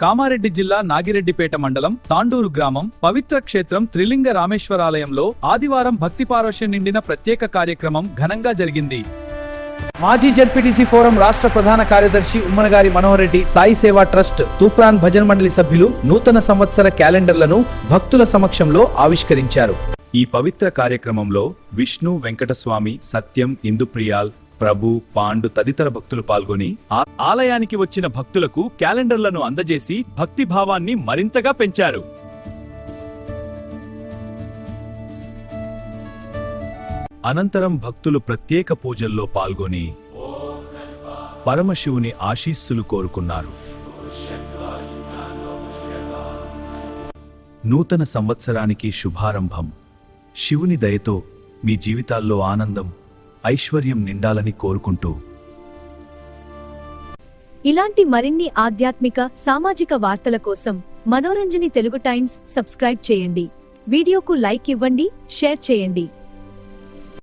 కామారెడ్డి జిల్లా నాగిరెడ్డిపేట మండలం తాండూరు గ్రామం పవిత్ర క్షేత్రం త్రిలింగ రామేశ్వరాలయంలో ఆదివారం భక్తి పారవశ్యం నిండిన ప్రత్యేక కార్యక్రమం ఘనంగా జరిగింది. మాజీ జడ్పీటీసీ ఫోరం రాష్ట్ర ప్రధాన కార్యదర్శి ఉమ్మనగారి మనోహర్ రెడ్డి సాయి సేవా ట్రస్ట్ తూప్రాన్ భజన్ మండలి సభ్యులు నూతన సంవత్సర క్యాలెండర్లను భక్తుల సమక్షంలో ఆవిష్కరించారు. ఈ పవిత్ర కార్యక్రమంలో విష్ణు వెంకటస్వామి సత్యం ఇందుప్రియాల్ ప్రభు పాండు తదితర భక్తులు పాల్గొని ఆ- ఆలయానికి వచ్చిన భక్తులకు క్యాలెండర్లను అందజేసి భక్తి భావాన్ని మరింతగా పెంచారు. అనంతరం భక్తులు ప్రత్యేక పూజల్లో పాల్గొని పరమశివుని ఆశీస్సులు కోరుకున్నారు. నూతన సంవత్సరానికి శుభారంభం. శివుని దయతో మీ జీవితాల్లో ఆనందం ఐశ్వర్యం నిండాలని కోరుకుంటూ ఇలాంటి మరిన్ని ఆధ్యాత్మిక సామాజిక వార్తల కోసం మనోరంజని తెలుగు టైమ్స్ సబ్స్క్రైబ్ చేయండి. వీడియోకు లైక్ ఇవ్వండి షేర్ చేయండి.